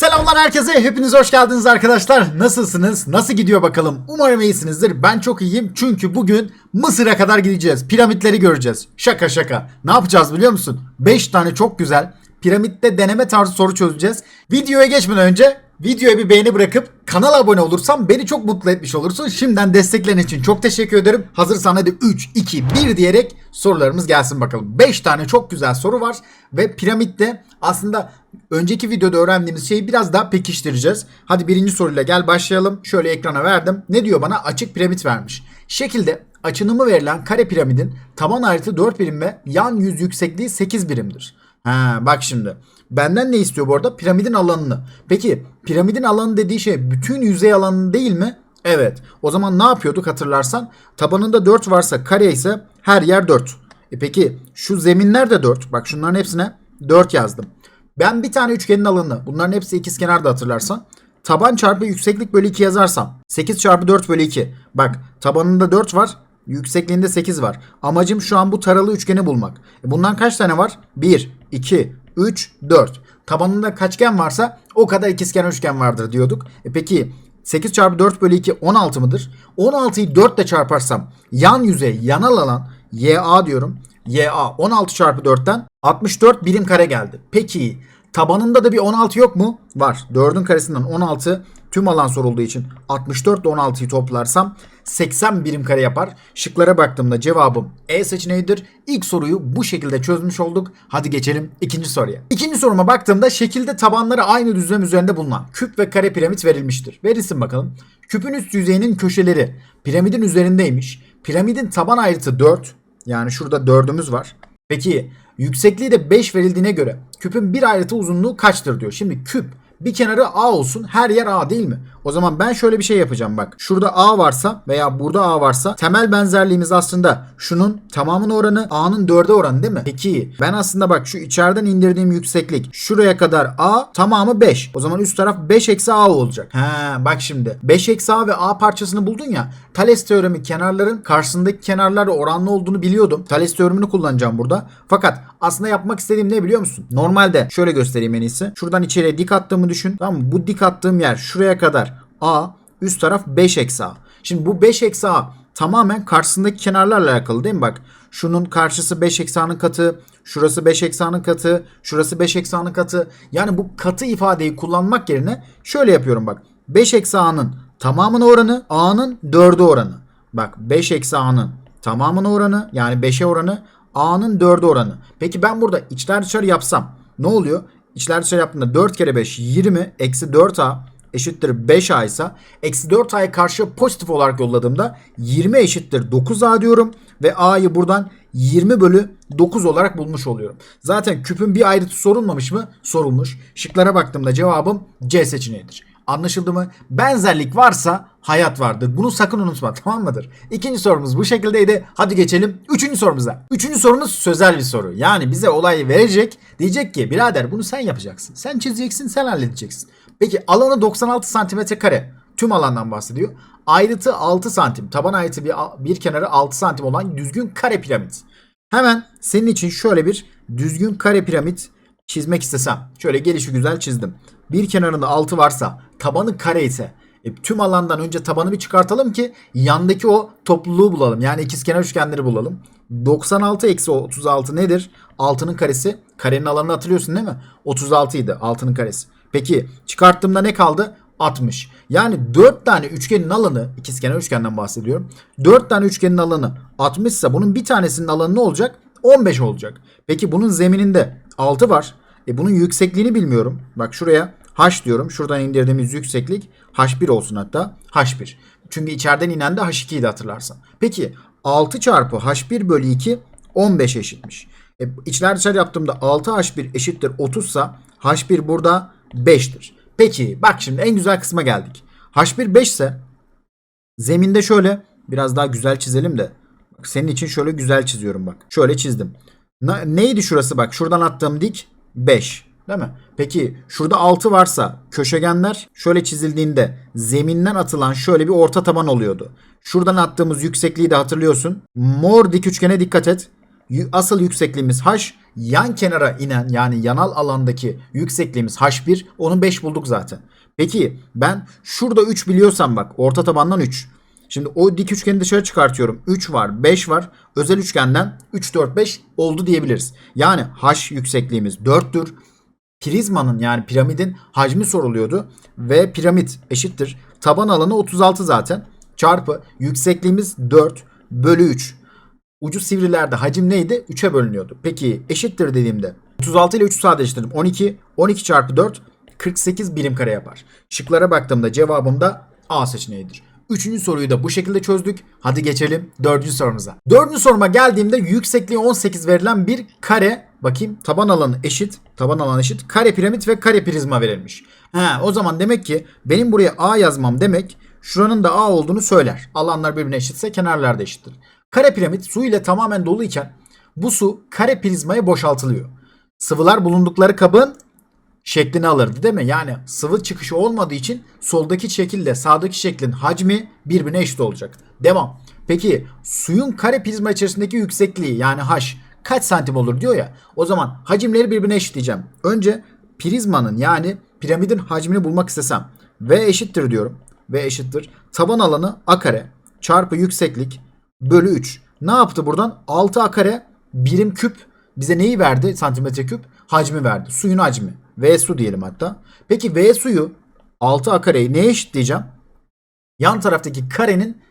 Selamlar herkese. Hepiniz hoş geldiniz arkadaşlar. Nasılsınız? Nasıl gidiyor bakalım? Umarım iyisinizdir. Ben çok iyiyim. Çünkü bugün Mısır'a kadar gideceğiz. Piramitleri göreceğiz. Şaka şaka. Ne yapacağız biliyor musun? 5 tane çok güzel piramitte deneme tarzı soru çözeceğiz. Videoya geçmeden önce videoya bir beğeni bırakıp kanala abone olursan beni çok mutlu etmiş olursun. Şimdiden desteklerin için çok teşekkür ederim. Hazırsan hadi 3, 2, 1 diyerek sorularımız gelsin bakalım. 5 tane çok güzel soru var ve piramitte aslında önceki videoda öğrendiğimiz şeyi biraz daha pekiştireceğiz. Hadi birinci soruyla gel başlayalım. Şöyle ekrana verdim. Ne diyor bana? Açık piramit vermiş. Şekilde açınımı verilen kare piramidin taban ayrıtı 4 birim ve yan yüz yüksekliği 8 birimdir. Ha bak şimdi. Benden ne istiyor bu arada? Piramidin alanını. Peki piramidin alanı dediği şey bütün yüzey alanı değil mi? Evet. O zaman ne yapıyorduk hatırlarsan? Tabanında 4 varsa kare ise her yer 4. E peki şu zeminler de 4. Bak şunların hepsine 4 yazdım. Ben bir tane üçgenin alanını bunların hepsi ikizkenar da hatırlarsan taban çarpı yükseklik bölü 2 yazarsam 8 çarpı 4 bölü 2. Bak tabanında 4 var yüksekliğinde 8 var. Amacım şu an bu taralı üçgeni bulmak. E bundan kaç tane var? 1, 2, 3, 4. Tabanında kaçgen varsa o kadar ikizkenar üçgen vardır diyorduk. E peki 8 çarpı 4 bölü 2 16 mıdır? 16'yı 4 ile çarparsam yan yüzey yanal alan YA diyorum. YA 16 çarpı 4'ten 64 birim kare geldi. Peki tabanında da bir 16 yok mu? Var. 4'ün karesinden 16 tüm alan sorulduğu için 64 ile 16'yı toplarsam 80 birim kare yapar. Şıklara baktığımda cevabım E seçeneğidir. İlk soruyu bu şekilde çözmüş olduk. Hadi geçelim ikinci soruya. İkinci soruma baktığımda şekilde tabanları aynı düzlem üzerinde bulunan küp ve kare piramit verilmiştir. Verilsin bakalım. Küpün üst yüzeyinin köşeleri piramidin üzerindeymiş. Piramidin taban ayrıtı 4. Yani şurada dördümüz var. Peki yüksekliği de 5 verildiğine göre küpün bir ayrıtı uzunluğu kaçtır diyor. Şimdi küp bir kenarı A olsun her yer A değil mi? O zaman ben şöyle bir şey yapacağım bak. Şurada A varsa veya burada A varsa temel benzerliğimiz aslında şunun tamamın oranı A'nın 4'e oranı değil mi? Peki ben aslında bak şu içeriden indirdiğim yükseklik şuraya kadar A tamamı 5. O zaman üst taraf 5 eksi A olacak. He bak şimdi 5 eksi A ve A parçasını buldun ya. Thales teoremi kenarların karşısındaki kenarlarla oranlı olduğunu biliyordum. Thales teoremini kullanacağım burada. Fakat aslında yapmak istediğim ne biliyor musun? Normalde şöyle göstereyim en iyisi. Şuradan içeriye dik attığımı düşün. Tamam mı? Bu dik attığım yer şuraya kadar A. Üst taraf 5 eksi A. Şimdi bu 5 eksi A tamamen karşısındaki kenarlarla alakalı değil mi? Bak şunun karşısı 5 eksi A'nın katı. Şurası 5 eksi A'nın katı. Şurası 5 eksi A'nın katı. Yani bu katı ifadeyi kullanmak yerine şöyle yapıyorum bak. 5 eksi A'nın tamamına oranı A'nın 4'e oranı. Bak 5 eksi A'nın tamamına oranı yani 5'e oranı A'nın 4'e oranı. Peki ben burada içler dışarı yapsam ne oluyor? İçler dışarı yaptığımda 4 kere 5 20 eksi 4A eşittir 5A ise eksi 4A'ya karşı pozitif olarak yolladığımda 20 eşittir 9A diyorum ve A'yı buradan 20 bölü 9 olarak bulmuş oluyorum. Zaten küpün bir ayrıtı sorulmamış mı? Sorulmuş. Şıklara baktığımda cevabım C seçeneğidir. Anlaşıldı mı? Benzerlik varsa hayat vardır. Bunu sakın unutma tamam mıdır? İkinci sorumuz bu şekildeydi. Hadi geçelim üçüncü sorumuza. Üçüncü sorumuz sözel bir soru. Yani bize olayı verecek. Diyecek ki birader bunu sen yapacaksın. Sen çizeceksin sen halledeceksin. Peki alanı 96 santimetre kare. Tüm alandan bahsediyor. Ayrıtı 6 santim. Taban ayrıtı bir, bir kenarı 6 santim olan düzgün kare piramit. Hemen senin için şöyle bir düzgün kare piramit çizmek istesem. Şöyle gelişi güzel çizdim. Bir kenarında 6 varsa tabanı kare ise e, tüm alandan önce tabanı bir çıkartalım ki yandaki o topluluğu bulalım. Yani ikizkenar üçgenleri bulalım. 96 eksi 36 nedir? 6'nın karesi. Karenin alanını hatırlıyorsun değil mi? 36 idi 6'nın karesi. Peki çıkarttığımda ne kaldı? 60. Yani 4 tane üçgenin alanı, ikizkenar üçgenden bahsediyorum. 4 tane üçgenin alanı 60 ise bunun bir tanesinin alanı ne olacak? 15 olacak. Peki bunun zemininde 6 var. E bunun yüksekliğini bilmiyorum. Bak şuraya h diyorum. Şuradan indirdiğimiz yükseklik h1 olsun hatta. h1. Çünkü içeriden inen de h2 idi hatırlarsan. Peki 6 çarpı h1 bölü 2 15 eşitmiş. E, içler dışarı yaptığımda 6h1 eşittir 30 ise h1 burada 5'tir. Peki bak şimdi en güzel kısma geldik. H1 5 ise zeminde şöyle biraz daha güzel çizelim de. Bak senin için şöyle güzel çiziyorum bak. Şöyle çizdim. Na- neydi şurası bak şuradan attığım dik 5. Değil mi? Peki şurada 6 varsa köşegenler şöyle çizildiğinde zeminden atılan şöyle bir orta taban oluyordu. Şuradan attığımız yüksekliği de hatırlıyorsun. Mor dik üçgene dikkat et. Asıl yüksekliğimiz h. Yan kenara inen yani yanal alandaki yüksekliğimiz h1. Onu 5 bulduk zaten. Peki ben şurada 3 biliyorsam bak orta tabandan 3. Şimdi o dik üçgeni dışarı çıkartıyorum. 3 var, 5 var. Özel üçgenden 3, 4, 5 oldu diyebiliriz. Yani h yüksekliğimiz 4'tür. Prizmanın yani piramidin hacmi soruluyordu. Ve piramit eşittir. Taban alanı 36 zaten. Çarpı yüksekliğimiz 4 bölü 3. Ucu sivrilerde hacim neydi? 3'e bölünüyordu. Peki eşittir dediğimde 36 ile 3'ü sadeleştirdim. 12. 12 çarpı 4 48 birim kare yapar. Şıklara baktığımda cevabım da A seçeneğidir. Üçüncü soruyu da bu şekilde çözdük. Hadi geçelim dördüncü sorumuza. Dördüncü soruma geldiğimde yüksekliği 18 verilen bir kare bakayım taban alanı eşit taban alanı eşit kare piramit ve kare prizma verilmiş. He, o zaman demek ki benim buraya A yazmam demek şuranın da A olduğunu söyler. Alanlar birbirine eşitse kenarlar da eşittir. Kare piramit su ile tamamen doluyken bu su kare prizmaya boşaltılıyor. Sıvılar bulundukları kabın şeklini alırdı değil mi? Yani sıvı çıkışı olmadığı için soldaki şekilde sağdaki şeklin hacmi birbirine eşit olacak. Devam. Peki suyun kare prizma içerisindeki yüksekliği yani h kaç santim olur diyor ya. O zaman hacimleri birbirine eşitleyeceğim. Önce prizmanın yani piramidin hacmini bulmak istesem v eşittir diyorum. V eşittir. Taban alanı a kare çarpı yükseklik bölü 3. Ne yaptı buradan? 6 a kare birim küp bize neyi verdi santimetre küp? Hacmi verdi. Suyun hacmi. V su diyelim hatta. Peki V suyu 6 a kareyi neye eşitleyeceğim? Yan taraftaki karenin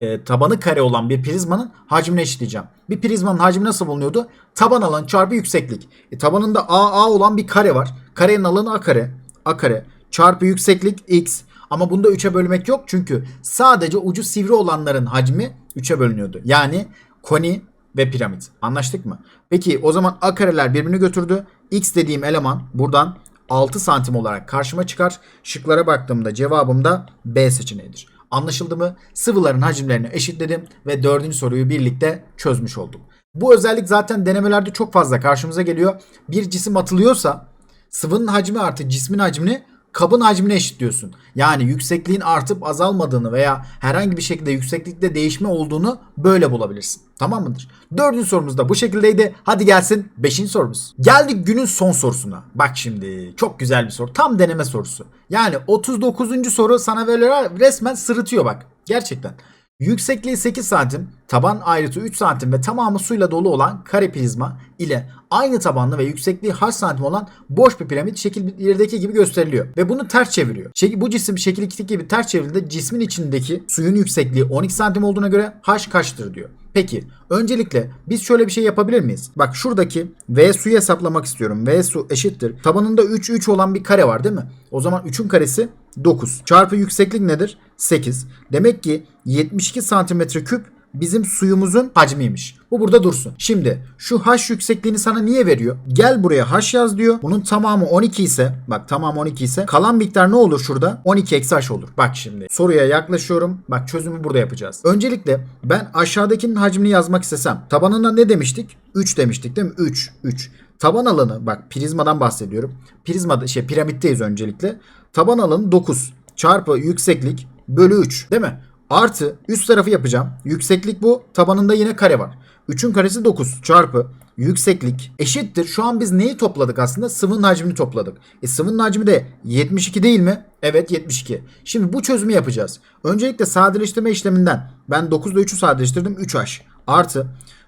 e, tabanı kare olan bir prizmanın hacmine eşitleyeceğim. Bir prizmanın hacmi nasıl bulunuyordu? Taban alan çarpı yükseklik. E, tabanında AA olan bir kare var. Karenin alanı A kare. A kare çarpı yükseklik X. Ama bunda 3'e bölmek yok çünkü sadece ucu sivri olanların hacmi 3'e bölünüyordu. Yani koni ve piramit. Anlaştık mı? Peki o zaman A kareler birbirini götürdü. X dediğim eleman buradan 6 santim olarak karşıma çıkar. Şıklara baktığımda cevabım da B seçeneğidir. Anlaşıldı mı? Sıvıların hacimlerini eşitledim ve dördüncü soruyu birlikte çözmüş olduk. Bu özellik zaten denemelerde çok fazla karşımıza geliyor. Bir cisim atılıyorsa sıvının hacmi artı cismin hacmini kabın hacmine eşitliyorsun. Yani yüksekliğin artıp azalmadığını veya herhangi bir şekilde yükseklikte değişme olduğunu böyle bulabilirsin. Tamam mıdır? Dördüncü sorumuz da bu şekildeydi. Hadi gelsin beşinci sorumuz. Geldik günün son sorusuna. Bak şimdi çok güzel bir soru. Tam deneme sorusu. Yani 39. soru sana böyle resmen sırıtıyor bak. Gerçekten. Yüksekliği 8 santim, taban ayrıtı 3 santim ve tamamı suyla dolu olan kare prizma ile aynı tabanlı ve yüksekliği h santim olan boş bir piramit şekil 1'deki gibi gösteriliyor. Ve bunu ters çeviriyor. Şekil, bu cisim şekil 2'deki gibi ters çevrildiğinde cismin içindeki suyun yüksekliği 12 santim olduğuna göre h kaçtır diyor. Peki öncelikle biz şöyle bir şey yapabilir miyiz? Bak şuradaki V suyu hesaplamak istiyorum. V su eşittir. Tabanında 3 3 olan bir kare var değil mi? O zaman 3'ün karesi 9. Çarpı yükseklik nedir? 8. Demek ki 72 santimetre küp bizim suyumuzun hacmiymiş. Bu burada dursun. Şimdi şu h yüksekliğini sana niye veriyor? Gel buraya h yaz diyor. Bunun tamamı 12 ise bak tamam 12 ise kalan miktar ne olur şurada? 12 eksi h olur. Bak şimdi soruya yaklaşıyorum. Bak çözümü burada yapacağız. Öncelikle ben aşağıdakinin hacmini yazmak istesem tabanına ne demiştik? 3 demiştik değil mi? 3 3. Taban alanı bak prizmadan bahsediyorum. Prizmada şey piramitteyiz öncelikle. Taban alanı 9 çarpı yükseklik bölü 3 değil mi? Artı üst tarafı yapacağım. Yükseklik bu. Tabanında yine kare var. 3'ün karesi 9 çarpı yükseklik eşittir. Şu an biz neyi topladık aslında? Sıvının hacmini topladık. E sıvının hacmi de 72 değil mi? Evet 72. Şimdi bu çözümü yapacağız. Öncelikle sadeleştirme işleminden ben 9 ile 3'ü sadeleştirdim 3h artı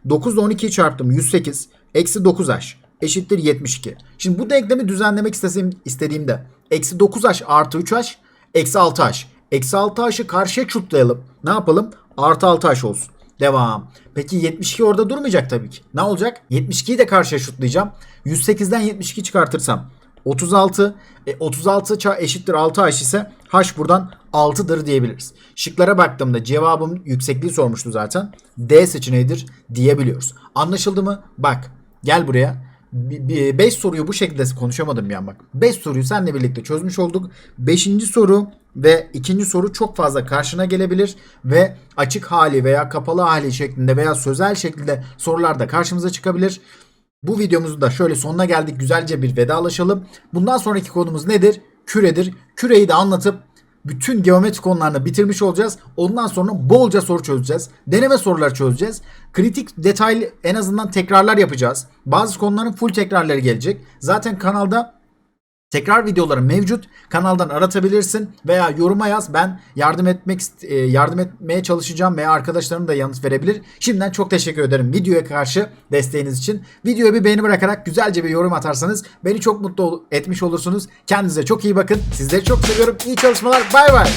9 ile 12'yi çarptım 108 eksi 9h eşittir 72. Şimdi bu denklemi düzenlemek istediğim, istediğimde eksi 9h artı 3h eksi 6h. Eksi 6h'ı karşıya çutlayalım. Ne yapalım? Artı 6h olsun. Devam. Peki 72 orada durmayacak tabii ki. Ne olacak? 72'yi de karşıya şutlayacağım. 108'den 72 çıkartırsam 36. E, 36 ça- eşittir 6h ise h buradan 6'dır diyebiliriz. Şıklara baktığımda cevabım yüksekliği sormuştu zaten. D seçeneğidir diyebiliyoruz. Anlaşıldı mı? Bak gel buraya. 5 soruyu bu şekilde konuşamadım bir an bak. 5 soruyu seninle birlikte çözmüş olduk. 5. soru ve ikinci soru çok fazla karşına gelebilir ve açık hali veya kapalı hali şeklinde veya sözel şekilde sorular da karşımıza çıkabilir. Bu videomuzun da şöyle sonuna geldik. Güzelce bir vedalaşalım. Bundan sonraki konumuz nedir? Küredir. Küreyi de anlatıp bütün geometri konularını bitirmiş olacağız. Ondan sonra bolca soru çözeceğiz. Deneme soruları çözeceğiz. Kritik detaylı en azından tekrarlar yapacağız. Bazı konuların full tekrarları gelecek. Zaten kanalda Tekrar videoları mevcut. Kanaldan aratabilirsin veya yoruma yaz. Ben yardım etmek e, yardım etmeye çalışacağım veya arkadaşlarım da yanıt verebilir. Şimdiden çok teşekkür ederim videoya karşı desteğiniz için. Videoya bir beğeni bırakarak güzelce bir yorum atarsanız beni çok mutlu etmiş olursunuz. Kendinize çok iyi bakın. Sizleri çok seviyorum. İyi çalışmalar. Bay bay.